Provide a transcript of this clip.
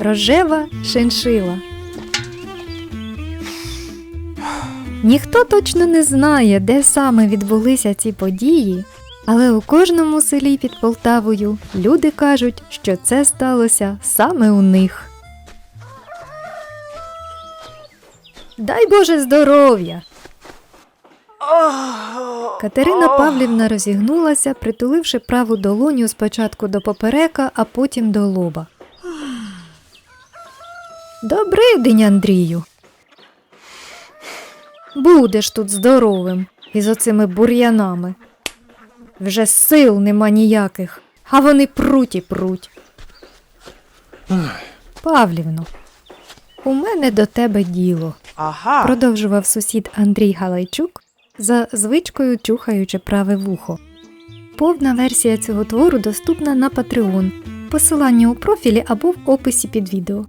Рожева шиншила. Ніхто точно не знає, де саме відбулися ці події, але у кожному селі під Полтавою люди кажуть, що це сталося саме у них. Дай Боже здоров'я! Катерина Павлівна розігнулася, притуливши праву долоню спочатку до поперека, а потім до лоба. Добрий день, Андрію. Будеш тут здоровим із оцими бур'янами. Вже сил нема ніяких, а вони пруть і пруть. Павлівно, у мене до тебе діло Ага. продовжував сусід Андрій Галайчук, за звичкою чухаючи праве вухо. Повна версія цього твору доступна на Patreon. Посилання у профілі або в описі під відео.